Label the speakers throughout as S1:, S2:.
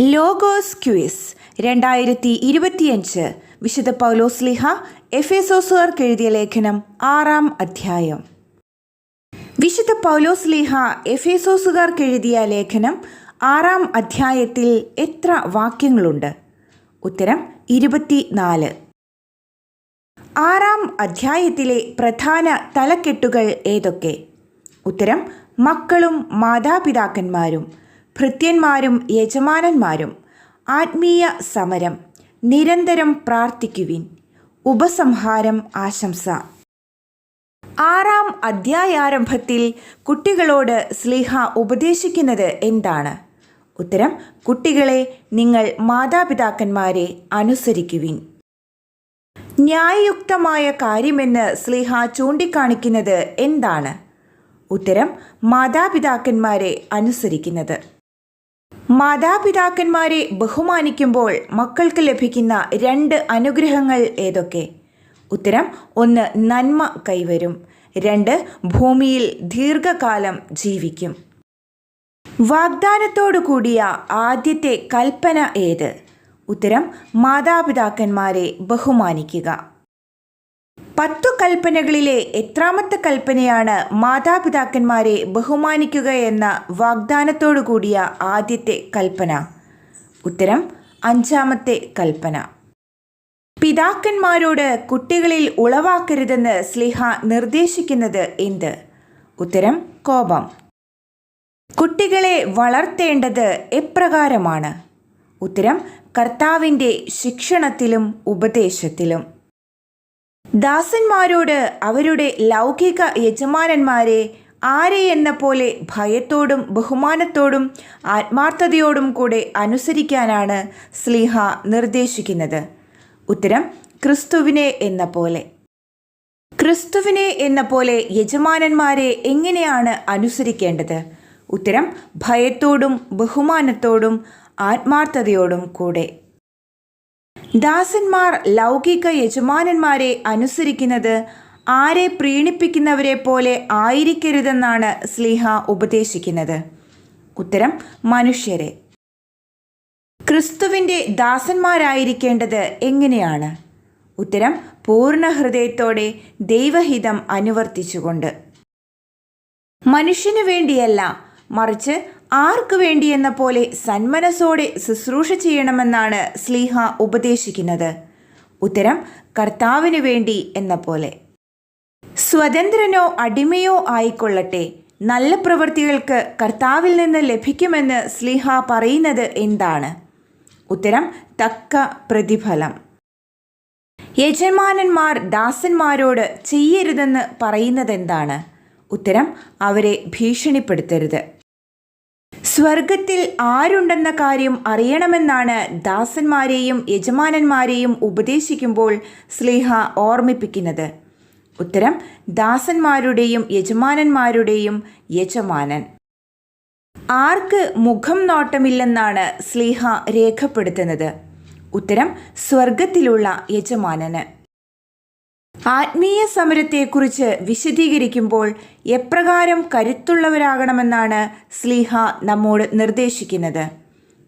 S1: Logos quiz രണ്ടായിരത്തി ഇരുപത്തിയഞ്ച് വിശുദ്ധ പൗലോസ്ലിഹ എഫേസോസുകാർക്ക് എഴുതിയ ലേഖനം ആറാം അധ്യായം. വിശുദ്ധ പൗലോസ്ലിഹ എഫേസോസുകാർക്ക് എഴുതിയ ലേഖനം ആറാം അധ്യായത്തിൽ എത്ര വാക്യങ്ങളുണ്ട്? ഉത്തരം ഇരുപത്തിനാല്. ആറാം അധ്യായത്തിലെ പ്രധാന തലക്കെട്ടുകൾ ഏതൊക്കെ? ഉത്തരം മക്കളും മാതാപിതാക്കന്മാരും. ഭൃത്യന്മാരും യജമാനന്മാരും ആത്മീയ സമരം നിരന്തരം പ്രാർത്ഥിക്കുവിൻ. ഉപസംഹാരം ആശംസ. ആറാം അധ്യായാരംഭത്തിൽ കുട്ടികളോട് സ്ലീഹ ഉപദേശിക്കുന്നത് എന്താണ്? ഉത്തരം കുട്ടികളെ നിങ്ങൾ മാതാപിതാക്കന്മാരെ അനുസരിക്കുവിൻ. ന്യായയുക്തമായ കാര്യമെന്ന് സ്ലീഹ ചൂണ്ടിക്കാണിക്കുന്നത് എന്താണ്? ഉത്തരം മാതാപിതാക്കന്മാരെ അനുസരിക്കുന്നത്. മാതാപിതാക്കന്മാരെ ബഹുമാനിക്കുമ്പോൾ മക്കൾക്ക് ലഭിക്കുന്ന രണ്ട് അനുഗ്രഹങ്ങൾ ഏതൊക്കെ? ഉത്തരം ഒന്ന് നന്മ കൈവരും. രണ്ട് ഭൂമിയിൽ ദീർഘകാലം ജീവിക്കും. വാഗ്ദാനത്തോടു കൂടിയ ആദ്യത്തെ കൽപ്പന ഏത്? ഉത്തരം മാതാപിതാക്കന്മാരെ ബഹുമാനിക്കുക. പത്തു കൽപ്പനകളിലെ എത്രാമത്തെ കൽപ്പനയാണ് മാതാപിതാക്കന്മാരെ ബഹുമാനിക്കുക എന്ന വാഗ്ദാനത്തോടു കൂടിയ ആദ്യത്തെ കൽപ്പന. ഉത്തരം അഞ്ചാമത്തെ കൽപ്പന. പിതാക്കന്മാരോട് കുട്ടികളിൽ ഉളവാക്കരുതെന്ന് സ്ലിഹ നിർദ്ദേശിക്കുന്നത് എന്ത്? ഉത്തരം കോപം. കുട്ടികളെ വളർത്തേണ്ടത് എപ്രകാരമാണ്? ഉത്തരം കർത്താവിന്റെ ശിക്ഷണത്തിലും ഉപദേശത്തിലും. ദാസന്മാരോട് അവരുടെ ലൗകിക യജമാനന്മാരെ ആരെ എന്ന പോലെ ഭയത്തോടും ബഹുമാനത്തോടും ആത്മാർത്ഥതയോടും കൂടെ അനുസരിക്കാനാണ് സ്ലീഹ നിർദ്ദേശിക്കുന്നത്. ഉത്തരം ക്രിസ്തുവിനെ എന്ന പോലെ. ക്രിസ്തുവിനെ എന്ന പോലെ യജമാനന്മാരെ എങ്ങനെയാണ് അനുസരിക്കേണ്ടത്? ഉത്തരം ഭയത്തോടും ബഹുമാനത്തോടും ആത്മാർത്ഥതയോടും കൂടെ. ദാസന്മാർ ലൗകിക യജമാനന്മാരെ അനുസരിക്കുന്നത് ആരെ പ്രീണിപ്പിക്കുന്നവരെ പോലെ ആയിരിക്കരുതെന്നാണ് സ്ലീഹ ഉപദേശിക്കുന്നത്. ഉത്തരം മനുഷ്യരെ. ക്രിസ്തുവിന്റെ ദാസന്മാരായിരിക്കേണ്ടത് എങ്ങനെയാണ്? ഉത്തരം പൂർണ ഹൃദയത്തോടെ ദൈവഹിതം അനുവർത്തിച്ചുകൊണ്ട്. മനുഷ്യനു വേണ്ടിയല്ല മറിച്ച് ആർക്കു വേണ്ടി എന്ന പോലെ സന്മനസ്സോടെ ശുശ്രൂഷ ചെയ്യണമെന്നാണ് സ്ലീഹ ഉപദേശിക്കുന്നത്. ഉത്തരം കർത്താവിനു വേണ്ടി എന്ന പോലെ. സ്വതന്ത്രനോ അടിമയോ ആയിക്കൊള്ളട്ടെ. നല്ല പ്രവൃത്തികൾക്ക് കർത്താവിൽ നിന്ന് ലഭിക്കുമെന്ന് സ്ലീഹ പറയുന്നത് എന്താണ്? ഉത്തരം തക്ക പ്രതിഫലം. യജമാനന്മാർ ദാസന്മാരോട് ചെയ്യരുതെന്ന് പറയുന്നതെന്താണ്? ഉത്തരം അവരെ ഭീഷണിപ്പെടുത്തരുത്. സ്വർഗത്തിൽ ആരുണ്ടെന്ന കാര്യം അറിയണമെന്നാണ് ദാസന്മാരെയും യജമാനന്മാരെയും ഉപദേശിക്കുമ്പോൾ സ്ലേഹ ഓർമ്മിപ്പിക്കുന്നത്. ഉത്തരം ദാസന്മാരുടെയും യജമാനന്മാരുടെയും യജമാനൻ. ആർക്ക് മുഖം നോട്ടമില്ലെന്നാണ് സ്ലേഹ രേഖപ്പെടുത്തുന്നത്. ഉത്തരം സ്വർഗത്തിലുള്ള യജമാനന്. ആത്മീയ സമരത്തെക്കുറിച്ച് വിശദീകരിക്കുമ്പോൾ എപ്രകാരം കരുത്തുള്ളവരാകണമെന്നാണ് സ്ലീഹ നമ്മോട് നിർദ്ദേശിക്കുന്നത്.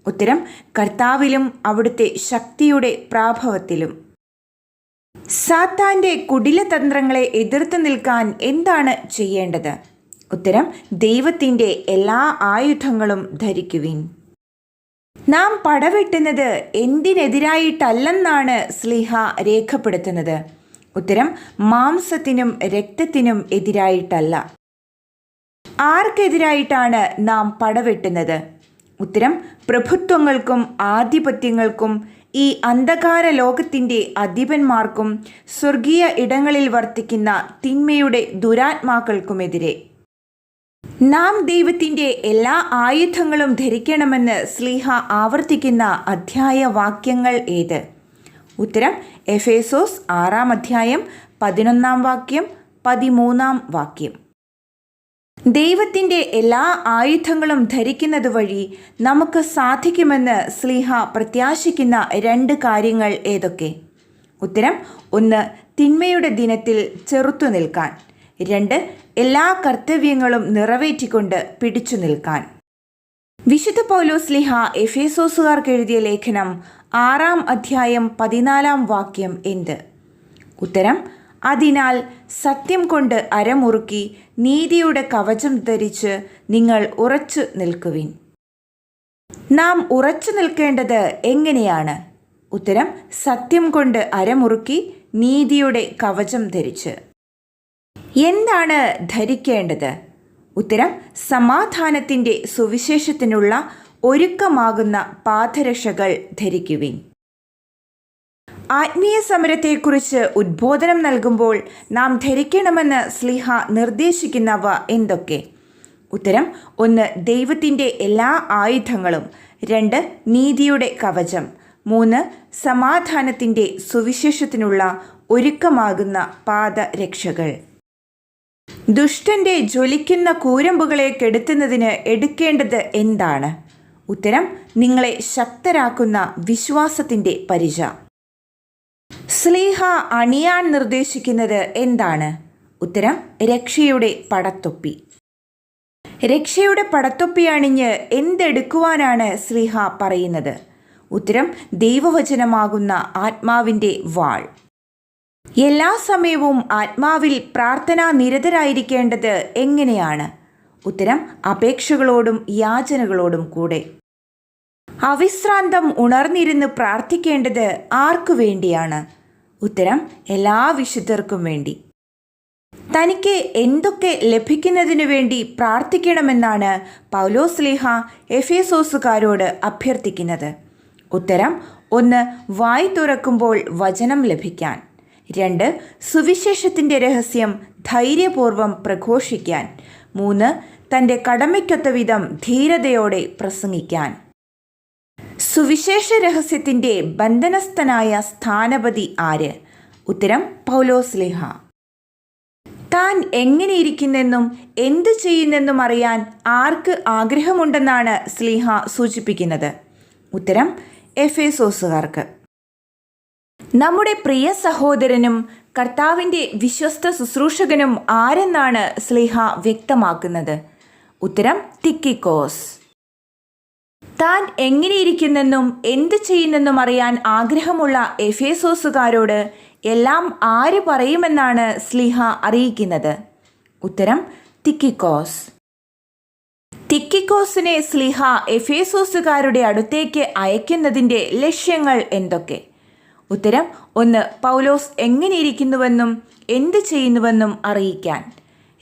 S1: ഉത്തരം കർത്താവിലും അവിടുത്തെ ശക്തിയുടെ പ്രാഭവത്തിലും. സാത്താന്റെ കുടിലതന്ത്രങ്ങളെ എതിർത്ത് നിൽക്കാൻ എന്താണ് ചെയ്യേണ്ടത്? ഉത്തരം ദൈവത്തിന്റെ എല്ലാ ആയുധങ്ങളും ധരിക്കുവിൻ. നാം പടവെട്ടുന്നത് എന്തിനെതിരായിട്ടല്ലെന്നാണ് സ്ലീഹ രേഖപ്പെടുത്തുന്നത്. ഉത്തരം മാംസത്തിനും രക്തത്തിനും എതിരായിട്ടല്ല. ആർക്കെതിരായിട്ടാണ് നാം പടവെട്ടുന്നത്? ഉത്തരം പ്രഭുത്വങ്ങൾക്കും ആധിപത്യങ്ങൾക്കും ഈ അന്ധകാര ലോകത്തിന്റെ അധിപന്മാർക്കും സ്വർഗീയ ഇടങ്ങളിൽ വർത്തിക്കുന്ന തിന്മയുടെ ദുരാത്മാക്കൾക്കുമെതിരെ. നാം ദൈവത്തിന്റെ എല്ലാ ആയുധങ്ങളും ധരിക്കണമെന്ന് സ്ലീഹ ആവർത്തിക്കുന്ന അധ്യായ വാക്യങ്ങൾ ഏത്? ഉത്തരം എഫേസോസ് ആറാം അധ്യായം പതിനൊന്നാം വാക്യം പതിമൂന്നാം വാക്യം. ദൈവത്തിന്റെ എല്ലാ ആയുധങ്ങളും ധരിക്കുന്നത് വഴി നമുക്ക് സാധിക്കുമെന്ന് സ്ലീഹ പ്രത്യാശിക്കുന്ന രണ്ട് കാര്യങ്ങൾ ഏതൊക്കെ? ഉത്തരം ഒന്ന് തിന്മയുടെ ദിനത്തിൽ ചെറുത്തു നിൽക്കാൻ. രണ്ട് എല്ലാ കർത്തവ്യങ്ങളും നിറവേറ്റിക്കൊണ്ട് പിടിച്ചു നിൽക്കാൻ. വിശുദ്ധ പൗലോസ് ലിഹ എഫേസോസുകാർക്ക് എഴുതിയ ലേഖനം ആറാം അധ്യായം പതിനാലാം വാക്യം എന്ത്? ഉത്തരം അതിനാൽ സത്യം കൊണ്ട് അരമുറുക്കി നീതിയുടെ കവചം ധരിച്ച് നിങ്ങൾ ഉറച്ചു നിൽക്കുവിൻ. നാം ഉറച്ചു നിൽക്കേണ്ടത് എങ്ങനെയാണ്? ഉത്തരം സത്യം കൊണ്ട് അരമുറുക്കി നീതിയുടെ കവചം ധരിച്ച്. എന്താണ് ധരിക്കേണ്ടത്? ഉത്തരം സമാധാനത്തിന്റെ സുവിശേഷത്തിനുള്ള ഒരുക്കമാകുന്ന പാദരക്ഷകൾ ധരിക്കുവിൻ. ആത്മീയ സമരത്തെക്കുറിച്ച് ഉദ്ബോധനം നൽകുമ്പോൾ നാം ധരിക്കണമെന്ന് സ്ലിഹ നിർദ്ദേശിക്കുന്നവ എന്തൊക്കെ? ഉത്തരം ഒന്ന് ദൈവത്തിന്റെ എല്ലാ ആയുധങ്ങളും. രണ്ട് നീതിയുടെ കവചം. മൂന്ന് സമാധാനത്തിന്റെ സുവിശേഷത്തിനുള്ള ഒരുക്കമാകുന്ന പാദരക്ഷകൾ. ദുഷ്ടന്റെ ജ്വലിക്കുന്ന കൂരമ്പുകളെ കെടുത്തുന്നതിന് എടുക്കേണ്ടത് എന്താണ്? ഉത്തരം നിങ്ങളെ ശക്തരാക്കുന്ന വിശ്വാസത്തിന്റെ പരിച. സ്ലീഹ അണിയാൻ നിർദ്ദേശിക്കുന്നത് എന്താണ്? ഉത്തരം രക്ഷയുടെ പടത്തൊപ്പി. രക്ഷയുടെ പടത്തൊപ്പി അണിഞ്ഞ് എന്തെടുക്കുവാനാണ് സ്ലീഹ പറയുന്നത്? ഉത്തരം ദൈവവചനമാകുന്ന ആത്മാവിന്റെ വാൾ. എല്ലാ സമയവും ആത്മാവിൽ പ്രാർത്ഥനാ നിരതരായിരിക്കേണ്ടത് എങ്ങനെയാണ്? ഉത്തരം അപേക്ഷകളോടും യാചനകളോടും കൂടെ. അവിശ്രാന്തം ഉണർന്നിരുന്ന് പ്രാർത്ഥിക്കേണ്ടത് ആർക്കു വേണ്ടിയാണ്? ഉത്തരം എല്ലാ വിശുദ്ധർക്കും വേണ്ടി. തനിക്ക് എന്തൊക്കെ ലഭിക്കുന്നതിനു വേണ്ടി പ്രാർത്ഥിക്കണമെന്നാണ് പൗലോസ്ലിഹ എഫേസോസുകാരോട് അഭ്യർത്ഥിക്കുന്നത്. ഉത്തരം ഒന്ന് വായി തുറക്കുമ്പോൾ വചനം ലഭിക്കാൻ. രണ്ട് സുവിശേഷത്തിന്റെ രഹസ്യം ധൈര്യപൂർവം പ്രഘോഷിക്കാൻ. മൂന്ന് തന്റെ കടമയ്ക്കൊത്ത വിധം ധീരതയോടെ പ്രസംഗിക്കാൻ. സുവിശേഷ രഹസ്യത്തിന്റെ ബന്ധനസ്ഥനായ സ്ഥാനപതി ആര്? ഉത്തരം പൗലോസ്ലിഹ താൻ എങ്ങനെയിരിക്കുന്നെന്നും എന്തു ചെയ്യുന്നെന്നും അറിയാൻ ആർക്ക് ആഗ്രഹമുണ്ടെന്നാണ് സ്ലീഹ സൂചിപ്പിക്കുന്നത്. ഉത്തരം എഫേസോസുകാർക്ക്. നമ്മുടെ പ്രിയ സഹോദരനും കർത്താവിന്റെ വിശ്വസ്ത ശുശ്രൂഷകനും ആരെന്നാണ് സ്ലീഹ വ്യക്തമാക്കുന്നത്? ഉത്തരം തിക്കിക്കോസ്. താൻ എങ്ങനെയിരിക്കുന്നെന്നും എന്ത് ചെയ്യുന്നെന്നും അറിയാൻ ആഗ്രഹമുള്ള എഫേസോസുകാരോട് എല്ലാം ആര് പറയുമെന്നാണ് സ്ലിഹ അറിയിക്കുന്നത്? ഉത്തരം തിക്കിക്കോസ്. തിക്കിക്കോസിനെ സ്ലിഹ എഫേസോസുകാരുടെ അടുത്തേക്ക് അയക്കുന്നതിന്റെ ലക്ഷ്യങ്ങൾ എന്തൊക്കെ? ഉത്തരം ഒന്ന് പൗലോസ് എങ്ങനെയിരിക്കുന്നുവെന്നും എന്ത് ചെയ്യുന്നുവെന്നും അറിയിക്കാൻ.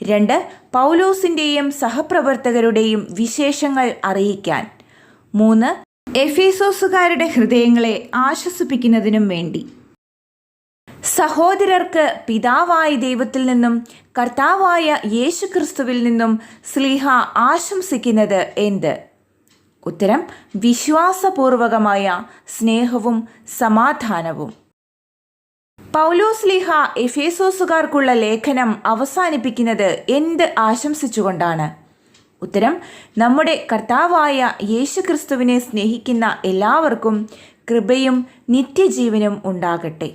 S1: രണ്ട് പൗലോസിന്റെയും സഹപ്രവർത്തകരുടെയും വിശേഷങ്ങൾ അറിയിക്കാൻ. മൂന്ന് എഫേസോസുകാരുടെ ഹൃദയങ്ങളെ ആശ്വസിപ്പിക്കുന്നതിനും വേണ്ടി. സഹോദരർക്ക് പിതാവായ ദൈവത്തിൽ നിന്നും കർത്താവായ യേശുക്രിസ്തുവിൽ നിന്നും സ്ലീഹ ആശംസിക്കുന്നത് എന്ത്? ഉത്തരം വിശ്വാസപൂർവകമായ സ്നേഹവും സമാധാനവും. പൗലോസ്ലിഹ എഫേസോസുകാർക്കുള്ള ലേഖനം അവസാനിപ്പിക്കുന്നത് എന്ത് ആശംസിച്ചുകൊണ്ടാണ്? ഉത്തരം നമ്മുടെ കർത്താവായ യേശുക്രിസ്തുവിനെ സ്നേഹിക്കുന്ന എല്ലാവർക്കും കൃപയും നിത്യജീവനും ഉണ്ടാകട്ടെ.